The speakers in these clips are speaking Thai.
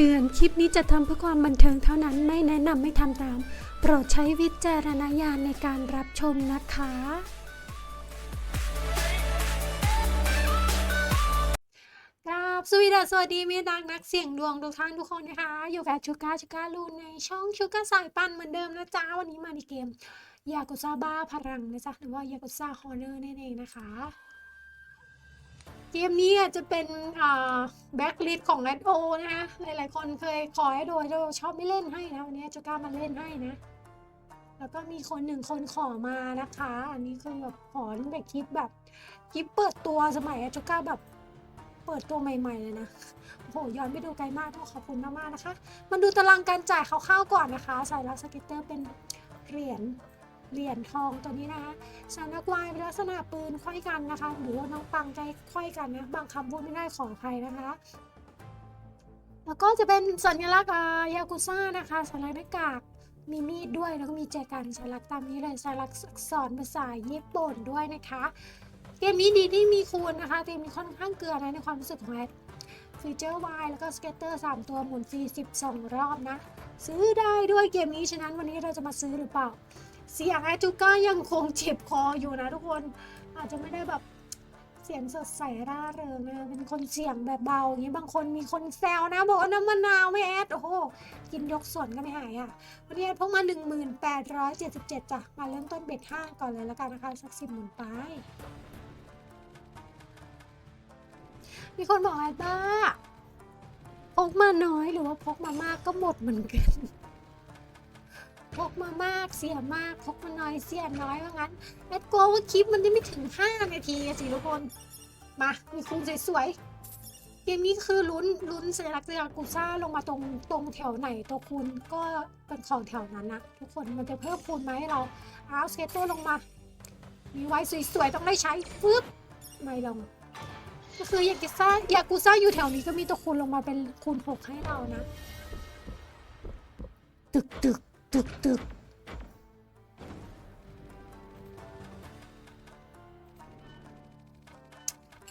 เตือน คลิปนี้จะทำเพื่อความบันเทิงเท่านั้น ไม่แนะนำไม่ทำตาม โปรดใช้วิจารณญาณในการรับชมนะคะกราบสวีดัสวัสดีมีดังนักเสี่ยงดวงทุกท่านทุกคนนะคะ อยู่กับชูก้าชูก้าลูนในช่องชูก้าสายปันเหมือนเดิมนะจ๊ะ วันนี้มาในเกมยากุซ่าบ้าพลังนะจ๊ะ หรือว่ายากุซ่าฮอร์เนอร์นั่นเองนะคะ เกมนี้จะเป็นแบ็กลิสของแรดโอนะคะหลายๆ คนเคยขอให้โดยโดชอบไม่เล่นให้นะวันนี้จะกล้ามาเล่นให้นะ แล้วก็มีคนหนึ่งคนขอมานะคะ อันนี้คือแบบขอตั้งแต่คลิปแบบคลิปเปิดตัวสมัยจูก้าแบบเปิดตัวใหม่ๆเลยนะโอ้โหย้อนไปดูไกลมากต้องขอบคุณมากๆนะคะมาดูตารางการจ่ายคร่าวๆก่อนนะคะ ใสายลักสเก็ตเตอร์เป็นเหรียญ เหรียญทองตัวนี้นะคะชานักวายเป็นลักษณะปืนค่อยกันนะคะ หรือว่าน้องปังใจค่อยกันนะบางคำพูดไม่ได้ขออภัยนะคะ แล้วก็จะเป็นสัญลักษณ์ยากุซ่านะคะสัญลักษณ์หน้ากากมีมีดด้วยแล้วก็มีแจกันสัญลักษณ์ตามนี้เลยสัญลักษณ์อักษรภาษาญี่ปุ่นด้วยนะคะเกมนี้ดีที่มีคูณนะคะเกมนี้ค่อนข้างเกลือนะในความรู้สึกของแอดฟีเจอร์วายแล้วก็สเก็ตเตอร์3ตัวหมุนฟรี12 รอบนะ ซื้อได้ด้วยเกมนี้ฉะนั้นวันนี้เราจะมาซื้อหรือเปล่า เสียงแอจูก้ายังคงเจ็บคออยู่นะทุกคนอาจจะไม่ได้แบบเสียงสดใสร่าเริงนะเป็นคนเสียงแบบเบาอย่างนี้บางคนมีคนแซวนะ บอกว่าน้ำมะนาวไม่แอดโอ้โหกินยกส่วนก็ไม่หายอะวันนี้แอดพกมา 1877จ้ะมาเริ่มต้นเบ็ดห้าก่อนเลยแล้วกันนะคะสักสิบหมื่นไป มีคนบอกแอดบ้าพกมาน้อยหรือว่าพกมามากก็หมดเหมือนกัน พกมามากเสียมากพกมาน้อยเสียน้อยว่างั้นแอดกลัวว่าคลิปมันจะไม่ถึง 5 นาทีอะสิทุกคน มามีคูณสวยๆเกมนี้คือลุ้นลุ้นสัญลักษณ์ยากุซ่าลงมาตรงตรงแถวไหนตัวคูณก็เป็นของแถวนั้นนะทุกคนมันจะเพิ่มคูณมาให้เราเอาเก็ตเตอร์ลงมา มีไว้สวยๆต้องได้ใช้ปึ๊บไม่ลงก็คืออยากุซ่ายากุซ่าอยู่แถวนี้ก็มีตัวคูณลงมาเป็นคูณหกให้เรานะ ตึกตึก ตึกตึก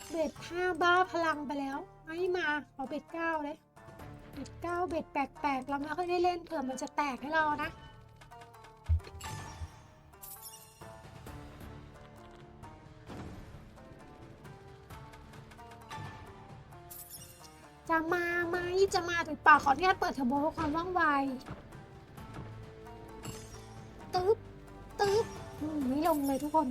เบ็ดห้าบ้าพลังไปแล้วไม่มาขอเบ็ดเก้าเลยเบ็ดเก้าเบ็ดแปลกๆเราไม่ค่อยได้เล่นเผื่อมันจะแตกให้เรานะจะมาไหมจะมาหรือเปล่าขออนุญาตเปิดเทอร์โบเพื่อความว่องไว ลงเลยทุกคน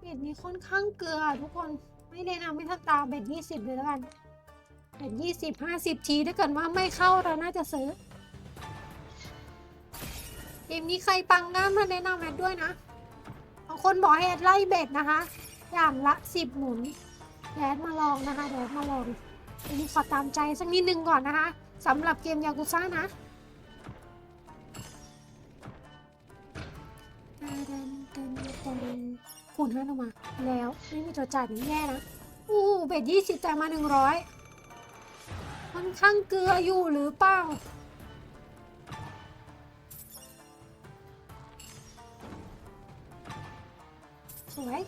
เบ็ดนี้ค่อนข้างเกลือทุกคนไม่แนะนำไม่ทันตามเบ็ดยี่สิบเลยแล้วกันเบ็ดยี่สิบห้าสิบทีถ้าเกิดว่าไม่เข้าเราน่าจะซื้อเกมนี้ใครปังงามมาแนะนำแอดด้วยนะบางคนบอกให้แอดไล่เบ็ดนะคะ อย่างละสิบหมุนแอดมาลองนะคะเดี๋ยวแอดมาลองอันนี้ขอตามใจสักนิดนึงก่อนนะคะสำหรับเกมยากุซ่านะ คูณห้าลงมา แล้วไม่มีตัวจ่ายนี่แย่นะอู้เบ็ดยี่สิบจ่ายมาหนึ่งร้อยค่อนข้างเกลืออยู่หรือเปล่าสวย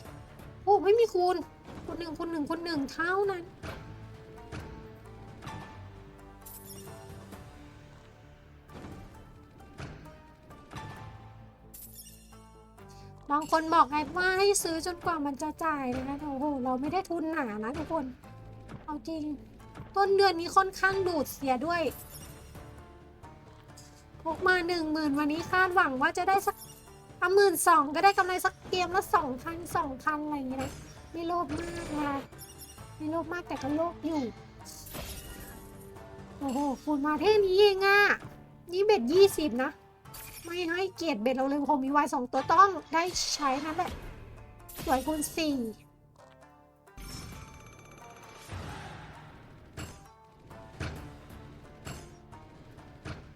โอ้ไม่มีคูณคูณหนึ่งคูณหนึ่งคูณหนึ่งเท่านั้น บางคนบอกไงว่าให้ซื้อจนกว่ามันจะจ่ายนะคะโอ้โหเราไม่ได้ทุนหนานะทุกคน เอาจริง ต้นเดือนนี้ค่อนข้างดูดเสียด้วยพกมาหนึ่งหมื่นวันนี้คาดหวังว่าจะได้สักหมื่นสองก็ได้กำไรสักเกมละสองพันสองพันอะไรอย่างเงี้ยนะไม่โลภมากนะไม่โลภมากแต่ก็โลภอยู่ โอ้โหคูณมาเท่นี้เองอะนี่เบ็ดยี่สิบนะ ไม่ให้เกียรติเบ็ดเราเลยผมมีไวสองตัวต้องได้ใช้นั่นแหละสวยคูณสี่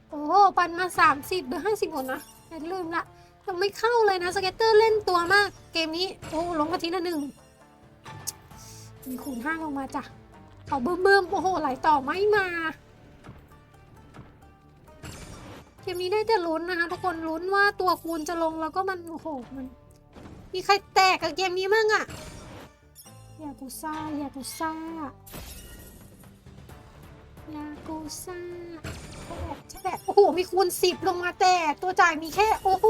โอ้โหปันมาสามสิบหรือห้าสิบหมดนะอย่ลืมละยังไม่เข้าเลยนะ สเก็ตเตอร์เล่นตัวมาก เกมนี้ โอ้ลงมาทีละหนึ่ง มีคูณห้าลงมาจ้ะขอเบิ่มเบิ่มๆโอ้โหไหลต่อไม่มา เกมนี้ได้แต่ลุ้นนะคะทุกคนลุ้นว่าตัวคูณจะลงแล้วก็มันโอ้โหมัน มีใครแตกกับเกมนี้มั่งอะยากุซ่ายากุซ่ายากุซ่าแหละแหละโอ้โหมีคูณสิบลงมาแต่ตัวจ่ายมีแค่โอ้โห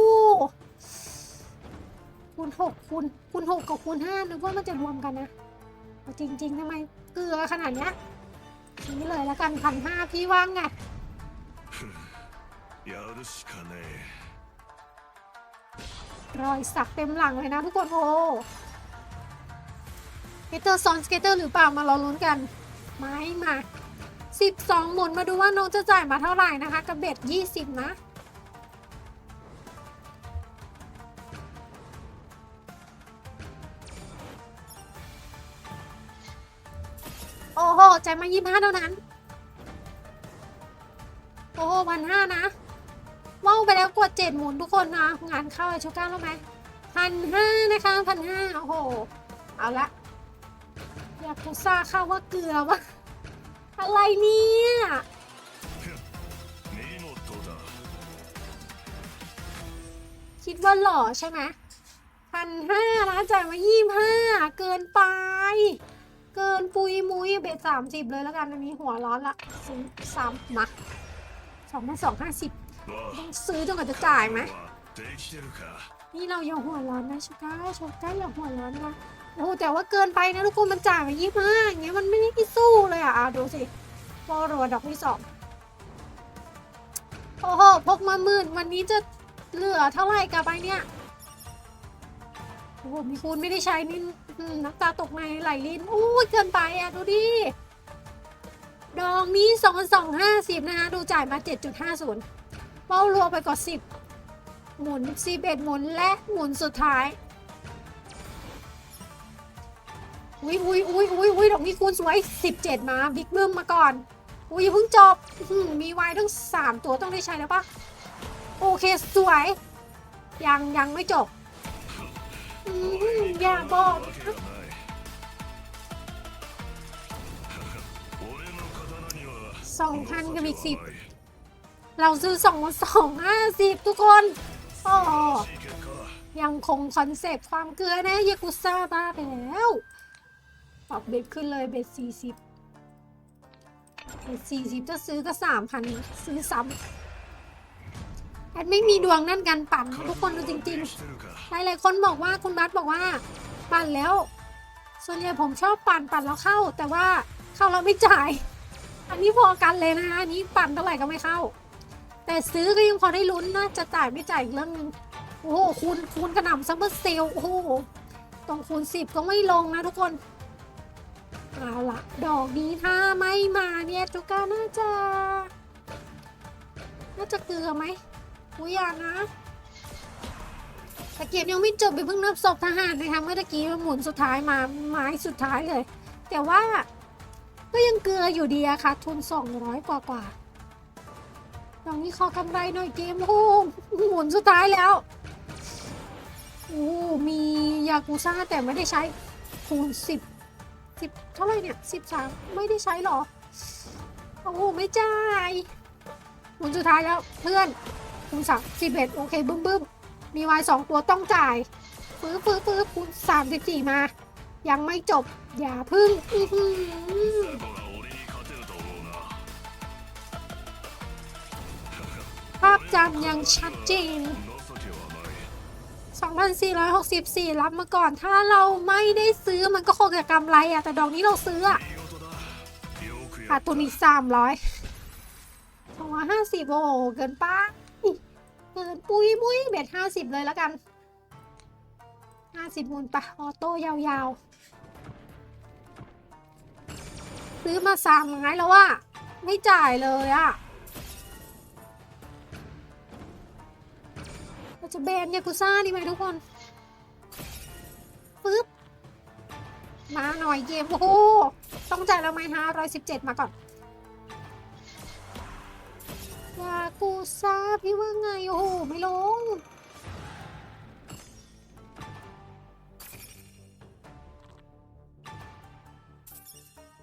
คูณหกคูณคูณหกกับคูณห้านึกว่ามันจะรวมกันนะจริงๆทำไมเกลือขนาดเนี้ยนี่เลยแล้วกันพันห้าพี่ว่างไง るしかね รอยสักเต็มหลังเลยนะทุกคนโอ้สเกเตอร์ซ้อนสเกเตอร์หรือเปล่ามาเราลุ้นกัน ไม่มา 12 หมุนมาดูว่าน้องจะจ่ายมาเท่าไหร่นะคะกับเบ็ด20 นะ โอ้โหจ่ายมา 25 เท่านั้น โอ้โหพันห้านะ ว่าว ไปแล้วกดเจ็ดหมุนทุกคนนะงานเข้าชูก้าแล้วไหมพันห้านะคะพันห้าโอ้โห เอาละ อยากกูซ่าเข้าว่าเกลือวะอะไรเนี่ยคิดว่าหล่อใช่ไหมพันห้านะจ่ายมายี่ห้าเกินไป เกินปุยมุยเบ็ดสามสิบเลยแล้วกันอันนี้หัวร้อนละสามมาสองพันสองห้าสิบ ต้องซื้อจนกว่าจะจ่ายไหมนี่เราอย่าหัวร้อนนะชก้าชก้าอย่าหัวร้อนนะโอ้แต่ว่าเกินไปนะทุกคนมันจ่ายมายี่ห้าอย่างเงี้ยมันไม่ได้ที่สู้เลยอะดูสิโอร์รดอกที่สองโอ้โหพกมาหมื่นวันนี้จะเหลือเท่าไหร่กับไปเนี่ยโอ้โหมีคูณไม่ได้ใช้นี่น้ำตาตกในไหลลินอู้ยเกินไปอะดูดิดองนี้สองสองห้าสิบนะคะดูจ่ายมาเจ็ดจุดห้าศูนย์ เป้ารัวไปกว่าสิบหมุนสีเบ็ดหมุนและหมุนสุดท้าย อุ้ยอุ้ยอุ้ยอุ้ยอุ้ยดอกนี้คูณสวยสิบเจ็ดมาบิ๊กเบิ้มมาก่อน อุ้ยเพิ่งจบมีไวทั้งสามตัวต้องได้ใช้แล้วปะโอเคสวย ยังยังไม่จบอย่าบอกสองพันกับอีกสิบ เราซื้อสองสองห้าสิบทุกคนโอยังคงคอนเซปต์ความเกลือนะยากุซ่าบ้าไปแล้วปรับเบ็ดขึ้นเลยเบ็ดสี่สิบเบ็ดสี่สิบจะซื้อก็สามพันซื้อซ้ำแอดไม่มีดวงนั่นกันปั่นทุกคนดูจริงๆ หลายๆคนบอกว่าคุณบัสบอกว่า ปั่นแล้ว ส่วนใหญ่ผมชอบปั่นปั่นแล้วเข้า แต่ว่าเข้าแล้วไม่จ่าย อันนี้พอกันเลยนะอันนี้ปั่นเท่าไหร่ก็ไม่เข้า แต่ซื้อก็ยังพอได้ลุ้นนะ จะจ่ายไม่จ่ายอีกเรื่องหนึง โอ้โหคูณคูณกระหน่ำซัมเมอร์เซลโอ้โหตรงคูณสิบก็ไม่ลงนะทุกคน เอาละดอกนี้ถ้าไม่มาเนี่ยจุก้าน่าจะ น่าจะเกลือไหมอุ้ยอย่านะต่เกมยังไม่จบไปเพิ่งนับศพทหารนะคะเมื่อตะกี้หมุนสุดท้ายมาไม้สุดท้ายเลย แต่ว่าก็ยังเกลืออยู่ดีอะค่ะ ทุน 200 กว่ากว่า ลองนี้ขอกำไรหน่อยเกมโอ้หหมุนสุดท้ายแล้วโอ้มียากูซ่าแต่ไม่ได้ใช้คูณสิบสิบเท่าไรเนี่ยสิบสามไม่ได้ใช้หรอ โอ้โหไม่จ่ายคูณสุดท้ายแล้วเพื่อนคูณสามสิบเอ็ดโอเคบึ้มบึ้มมีวายสองตัวต้องจ่ายปื้อปื้อปื้อคูณสามสิบสี่มา ยังไม่จบ อย่าพึ่ง ภาพจำอย่างชัดเจน 2,464 รับมาก่อน ถ้าเราไม่ได้ซื้อมันก็คงจะกำไรอะแต่ดอกนี้เราซื้ออะขาดทุนอีก 300 250 โอ้เกินป้าเกินปุ้ยมุ้ยเบ็ด50 เลยแล้วกัน 50มูลปะออโต้ยาวๆ ซื้อมา3ไม้แล้วว่า ไม่จ่ายเลยอะ จะแบนยากุซ่าดีไหมทุกคนปึ๊บมาหน่อยเกมโอ้โหต้องจ่ายแล้วไหมฮะร้อยสิบเจ็ดมาก่อนยากูซ่าพี่ว่าไง โอ้โห ไม่ลง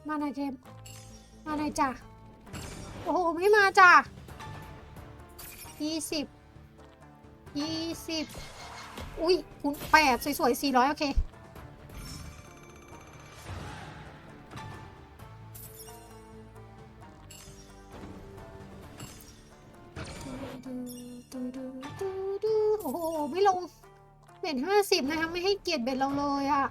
มาหน่อยเกมมาหน่อยจ้ะ โอ้โห ไม่มาจ้ะยี่สิบ ยี่สิบอุ้ยคูณแปดสวยๆสี่ร้อยโอเค โอ้โห ไม่ลง เบ็ดห้าสิบนะคะ ไม่ให้เกียรติเบ็ดเราเลยอะ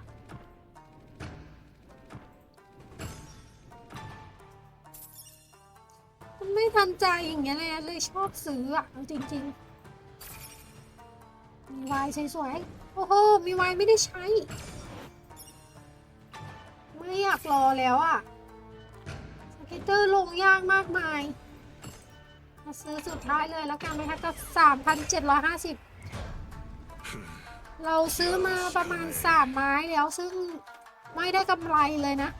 มันไม่ทันใจอย่างเงี้ยเลยเลยชอบซื้ออะจริง ๆ มีวายสวยๆโอ้โห มีวายไม่ได้ใช้ ไม่อยากรอแล้วอะสเก็ตเตอร์ลงยากมากมาย มาซื้อสุดท้ายเลยแล้วกันนะคะก็สามพันเจ็ดร้อยห้าสิบเราซื้อมาประมาณสามไม้แล้วซึ่งไม่ได้กำไรเลยนะ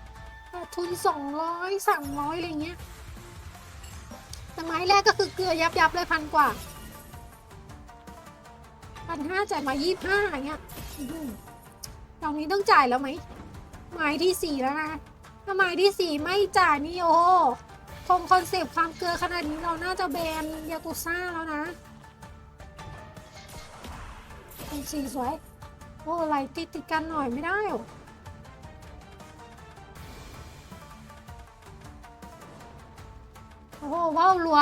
ทุนสองร้อยสามร้อยอะไรเงี้ยแต่ไม้แรกก็คือเกลือยับยับเลยพันกว่า พันห้าจ่ายมายี่ห้าอย่างเงี้ยตอนนี้ต้องจ่ายแล้วไหมไม้ที่สี่แล้วนะถ้าไม้ที่สี่ไม่จ่ายนี่โอ้คงคอนเซปต์ความเกลือขนาดนี้เราน่าจะแบนยากุซ่าแล้วนะสีสวย โอ้ไหลติดติดกันหน่อยไม่ได้หรอโอ้ว้าวรัว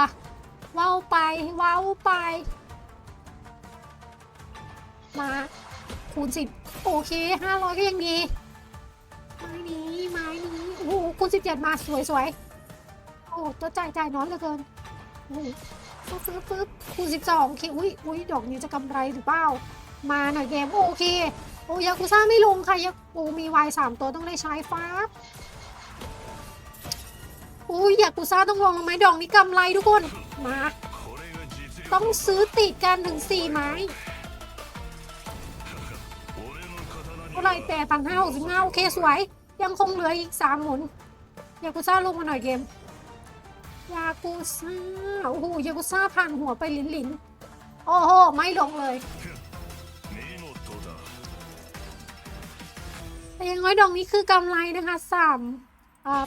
ว้าวไปว้าวไป มาคูณสิบโอเคห้าร้อยก็ยังดีไม้นี้ไม้นี้โอ้คูณสิบเจ็ดมาสวยสวยโอ้ตัวจ่ายจ่ายน้อยเหลือเกินฟึ๊บฟึ๊บฟึ๊บคูณสิบสองโอเคอุ้ยอุ้ยดอกนี้จะกำไรหรือเปล่ามาหน่อยเกมโอเคโอ้ยากูซ่าไม่ลงค่ะยากูมีวายสามตัวต้องได้ใช้ฟ้าอุ้ยยากูซ่าต้องลงลงไมดอกนี้กำไรทุกคนมาต้องซื้อติดกันถึงสี่ไม้ ท่าไรแปดพันห้าหกสิบห้าโอเคสวย ยังคงเหลืออีกสามหมุน ยากุซ่าลงมาหน่อยเกม ยากุซ่า โอ้โห ยากุซ่าผ่านหัวไปหลินหลินโอ้โห ไม่ลงเลยแต่ยังน้ยดองนี้คือกำไรนะคะสาม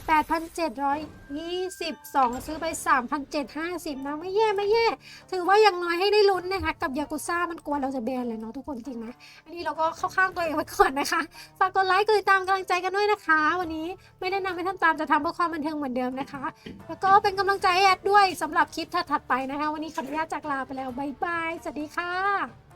แปดพันเจ็ดร้อยยี่สิบสองซื้อไปสามพันเจ็ดห้าสิบนะไม่แย่ไม่แย่ ถือว่าย่างน้อยให้ได้ลุ้นนะคะ กับยากุซ่ามันกลัวเราจะแบนเลยเนาะทุกคนจริงไหมอันนี้เราก็เข้าข้างตัวเองไว้ก่อนนะคะ ฝากกดไลค์กดติดตามกำลังใจกันด้วยนะคะ วันนี้ไม่แนะนำให้ทำตามจะทำเพื่อความบันเทิงเหมือนเดิมนะคะ แล้วก็เป็นกำลังใจให้แอดด้วยสำหรับคลิปถัดๆไปนะคะ วันนี้ขออนุญาตจากลาไปแล้วบายบายสวัสดีค่ะ